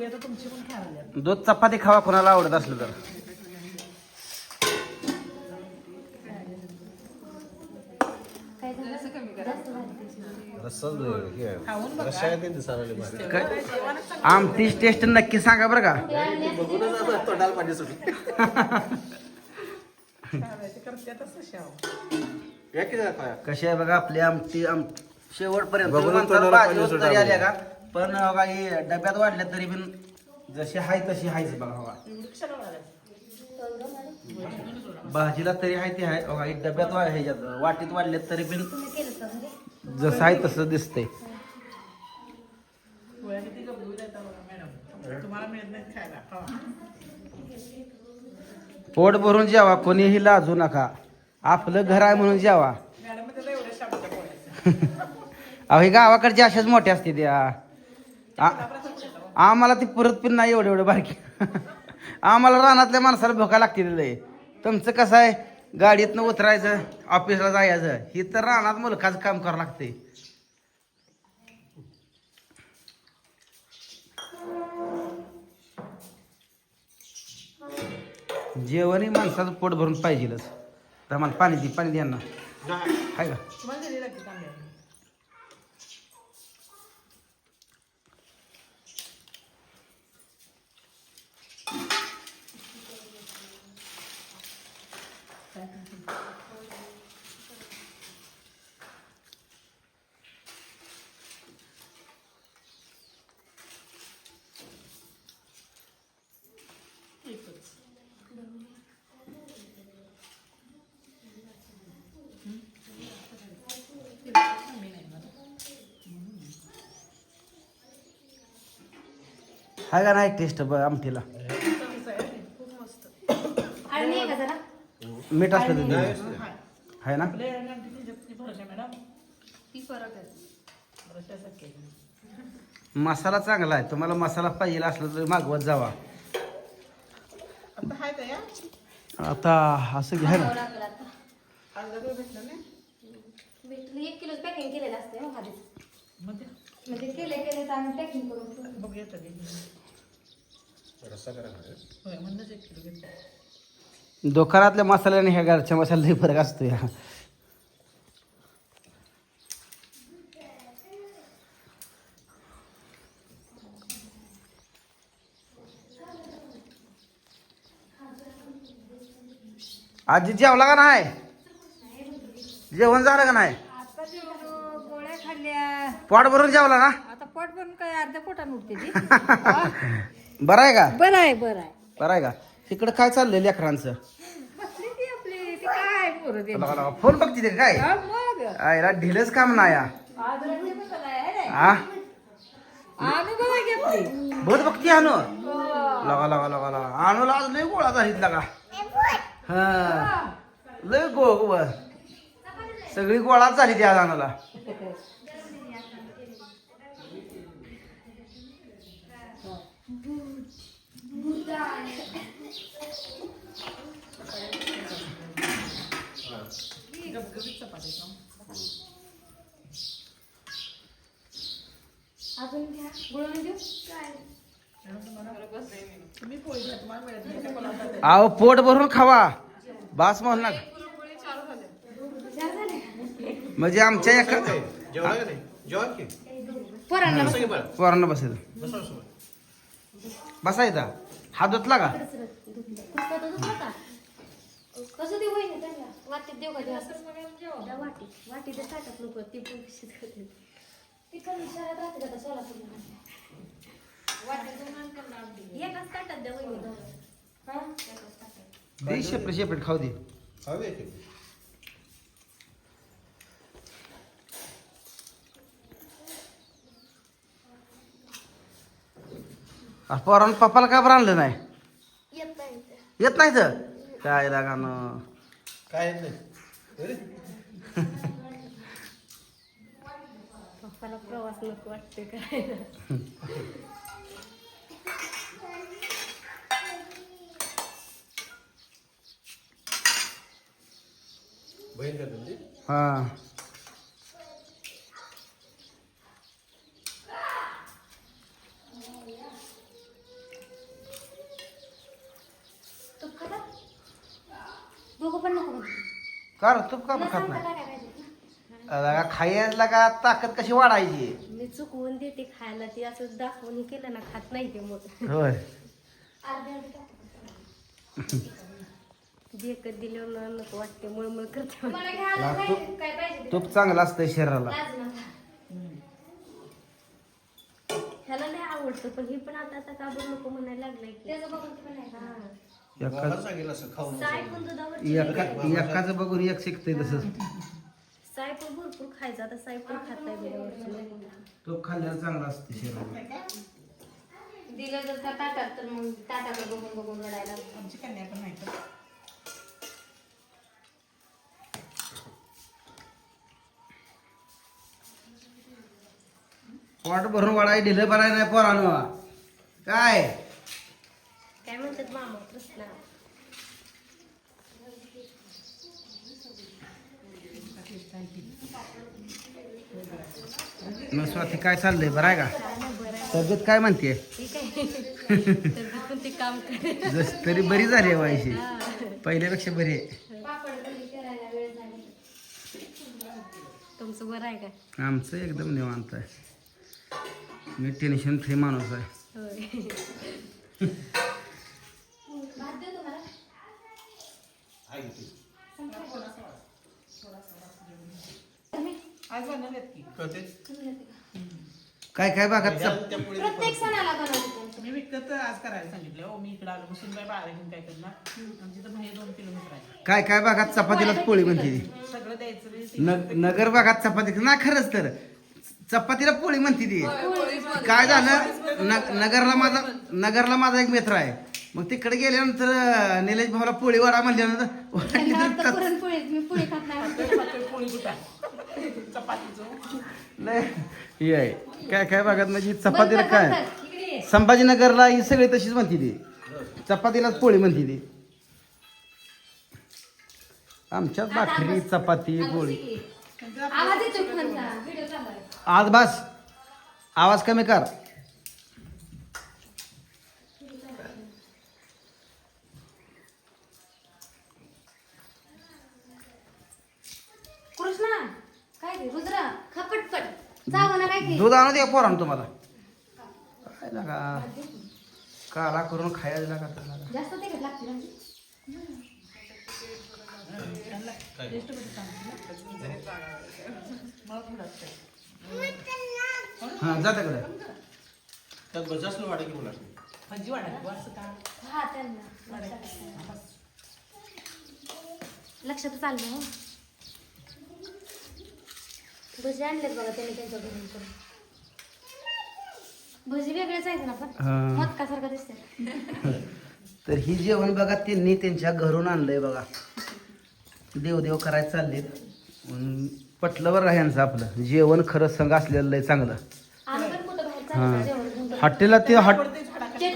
पोळी आता तुमची पण खायला दूध चपाती खावा कोणाला आवडत असलं तर. काय आमटीच टेस्ट नक्की सांगा बरं का. कशी आहे बघा आपली आमटी आम शेवटपर्यंत बघून म्हणतात तोंडाला भाजी पाणी होत सुटावं. तरी आल्या का? पण काही डब्यात वाढल्या तरी पण जशी हाय तशी हायच बघा बघा? भाजीला तरी हाय ती हाय. बघा ही डब्यात वा- ह्याच्यात वाटीत वाढल्यात तरी पण जसं आहे तसं दिसतंय. पोळ्या किती गबगबीत आहेत बघा मॅडम तुम्हाला मिळत नाहीत खायला खावा. पोट भरून जेवा कोणीही लाजू नका. आपलं घर आहे म्हणून जेवा. मॅडम त्याला एवढ्या शाबूच्या पोळ्या अहो हे गावाकडची अशाच मोठ्या असते त्या. आम्हाला ती परत पण नाही एवढे एवढे बारकी. आम्हाला रानातल्या माणसाला भोका लागतील लय. तुमचं कसं आहे? गाडीतनं उतरायचं ऑफिसला जायचं ही तर रानात मुलखाचं काम करावं लागते जेवणही माणसाचं पोट भरून पाहिजेलच. तर मला पाणी दे पाणी द्या ना काय का? म्हणजे तुम्हाला दिली लागते चांगली एकच आहे का नाही टेस्ट बघ आमटीला. खूप मस्त आणि नाही का जरा मीठ असलं तर नाही, दे. हाय. आहे ना? ती फरक आहे. मसाला चांगला आहे. तुम्हाला मसाला पाहिजे असलं तर मागवत जावा. आता हाय असं घ्या ना. लागलं आता. भेटलं एक पॅकिंग केलेलं असते हो आधीच. म्हणजे केले केले तर आम्ही पॅकिंग करून ठेवतो. बघूया तरी रस्सा करा खाया. होय म्हणूनच एक किलो घेतलं. दुकानातल्या मसाल्याने ह्या घरच्या मसाल्याला फरक असतो या. आजी जेवला का नाही? जेवण झालं का नाही? आता जेवलो गोळ्या खाल्ल्या. पोट भरून जेवला ना? आता पोट पण काय अर्ध्या पोटानं उठते ती. बरं आहे का? बरं आहे बरं आहे. बरं आहे का? इकडं काय चाललंय लेकरांचं? बसली ती आपली ती काय पोरं ते लगा, लगा. फोन बघती ते काय? हा, मग. आयला ढिलच काम नाही हा. आज आहे, है? हा ना? आम्ही बघा घेतली बहुत बघती आणू? लगा लगा लगा लगा. आणूला आज लय गोळा झालीत लगा. हा. लय गो गो. सगळी गोळाच झाली त्या आणूला गबगबीत चपाती खाऊ. अजून घ्या गुळवणी देऊ मॅडम तुम्हाला तुम्ही पोळी घ्या तुम्हाला मिळत नाही ते कोणाला देते. अहो पोट भरून खावा. बास म्हणू झाले म्हणजे आमच्या एका जेवला का नाही? जेवा की? पोरांना बसेल बसा. बसायचा. हात धुतला का? का देऊ वाटी वाटी ते ताटात नको ती पण कशीच खाते ती कमी शहरात राहते. का सोलापूरला एकाच ताटात द्या वहिनी हा? एकाच ताटात दे शेपट शेपट खाऊ दे. की. आ, पोरानं पप्पाला का बरं आणलं नाही? येत नाही ते. येत नाही तर काय रागानं? काय नाही? अरे, मला प्रवास नको वाटते करायला. हा. तूप खाता दोघं पण नको म्हणते. का रे, तूप का खात नाही? लगा खायला का ताकद कशी वाढायची? मी चुकवून देते खायला ती असं दाखवून केलं ना खात नाही ते मग. होय. टाकते. देखत दिल्यावर नको वाटते मळमळ करते मला घ्यायला ला, काय तूप- काय पाहिजे? ते. तूप चांगलं असतंय शरीराला. लाज नका. ह्याला लय आवडतं पण हे पण आता आता का बरं नको म्हणायला लागलंय की. त्याचं बघून पण आहे एका मला सांगेल असं खाऊन एका एकाचं बघून एक शिकतंय तसंच. भरपूर खायचं आता साय पण खात नाही. तूप खाल्ल्यानं चांगलं असतं शरीराला दिलं जर का ताटात तर मग ताटाकडे बघून बघून रडायला लागतं. आमची कन्या पण नाही. पोट भरून वाढाय ढिलं बनाय नाही पोरानं काय काय म्हणतात मामा कृष्णा मग स्वाती काय चाललंय? बरं आहे का? तब्येत काय म्हणते ठीक आहे. तर पण ते काम करे जस तरी बरी झाली आहे वायशी पहिल्यापेक्षा बरी आहे. पापड कधी करायला वेळ झाली तुमचं बरं आहे का? आमचं एकदम निवांत आहे. मी टेन्शन फ्री माणूस आहे. आज बनवलेत की? कळते? काय काय त्या पोळीला प्रत्येक सणाला बनवते मी विकत आज करायला सांगितलं हो मी इकडे आलो. बसून बाय बारा घेऊन काय करणार? आमची तर बाहेर दोन किलोमीटर आहे. काय काय भागात चपातीलाच पोळी म्हणते ती. सगळं द्यायचं रे ते. न- नगर भागात चपाती ना खरंच तर. चपातीला पोळी म्हणते ती. काय झालं? न- नगरला माझा नगरला माझा एक मित्र आहे. मग तिकडे गेल्यानंतर अं, निलेश भाऊला पोळी वाडा म्हणल्यानंतर वाटली तर तस- पुरणपोळी मी पोळी खात नाही पातळ पोळी कुठं लय हे आहे. काय काय भागात म्हणजे चपातीला काय. संभाजीनगरला ही सगळी तशीच म्हणते ती. चपातीलाच पोळी म्हणते ती. आमच्यात भाकरी चपाती पोळी. आज बस आवाज कमी कर कृष्णा काय ते रुद्रा खपटपट जावं ना काय ते. दूध आणू दे पोरानं तुम्हाला. काय लागा? काला करून खायला लागा. जास्त तिखट लागते ना. हा जा तिकडे. त्यात भाजी वाढायची असं का? हा त्यांना. लक्षातच आलं ना हो. भजी आणलेत बघा त्यांनी त्यांच्या घरून पण भजी वेगळेच आहेत ना पण? हा. दिसते तर ही जेवण बघा त्यांनी त्यांच्या घरून आणलंय बघा. देवदेव करायला चाललेत. अन पटलं बरं ह्यांचं आपलं. जेवण खरं संघ असलेलं लय चांगलं. आम्ही पण कुठं बाहेर हा. चाललो जेवण घेऊन जातो. हॉटेलला ते हॉट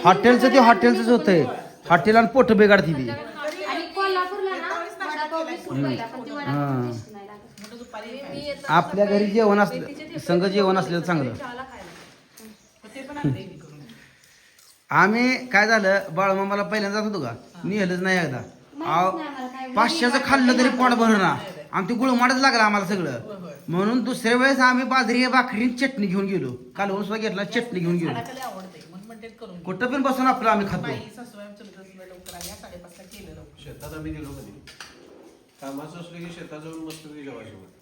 हॉटेलचं ते हॉटेलचंच होतंय. हॉटेल आणि पोट बिघाडती ती. आणि कोल्हापूरला ना वडापाव वीस रुपयाला पण ती वडापाव हा. टेस्ट नाही. लागत आपल्या घरी जेवण असलं संघ जेवण असलेलं चांगलं. आम्ही काय झालं बाळमामाला पहिल्यांदा जात होतो का? नेहलंच नाही एकदा. पाचशेचं खाल्लं तरी पोट भरना आणि ते गुळमाडच लागला आम्हाला सगळं. म्हणून दुसऱ्या वेळेस आम्ही बाजरी भाकरी चटणी घेऊन गेलो. कालवून सुद्धा घेतला चटणी घेऊन गेलो. कुठं पण बसून आपलं आम्ही खातो. शेतात आम्ही गेलो कधी? कामाचं असलं की शेतात जाऊन मस्त जेवायचं